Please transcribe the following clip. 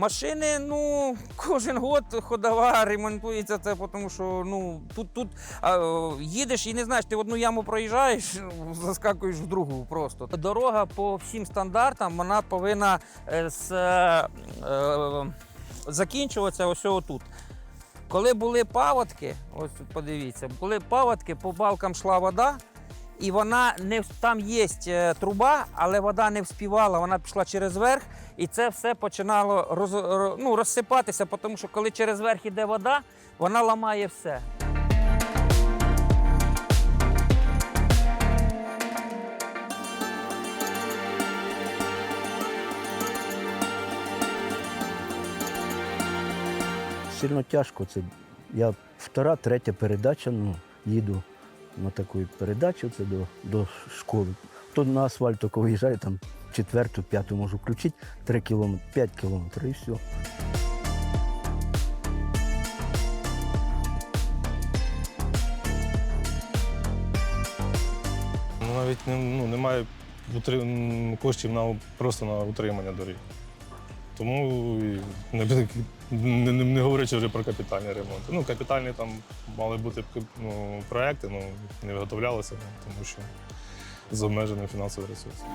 Машини, ну, кожен год ходова ремонтується це, тому що ну, тут, тут а, їдеш і не знаєш, ти в одну яму проїжджаєш, заскакуєш в другу просто. Дорога по всім стандартам вона повинна е, з, е, е, закінчуватися ось отут. Коли були паводки, ось подивіться, коли паводки, по балкам йшла вода, і вона не там є е, труба, але вода не вспівала, вона пішла через верх, і це все починало роз, ну, розсипатися, тому що коли через верх іде вода, вона ламає все. Сильно тяжко. Це я втора, третя передача, ну, їду на таку передачу, це до, до школи. То на асфальт тільки виїжджаю, там четверту, п'яту можу включити, 3 кілометри, 5 кілометрів і все. Ну, навіть ну, немає коштів на, просто на утримання доріг. Тому не, не, не, говорячи вже про капітальні ремонти. Ну, капітальні там мали бути ну, проекти, ну, не виготовлялися, тому що з обмеженим фінансовим ресурсом.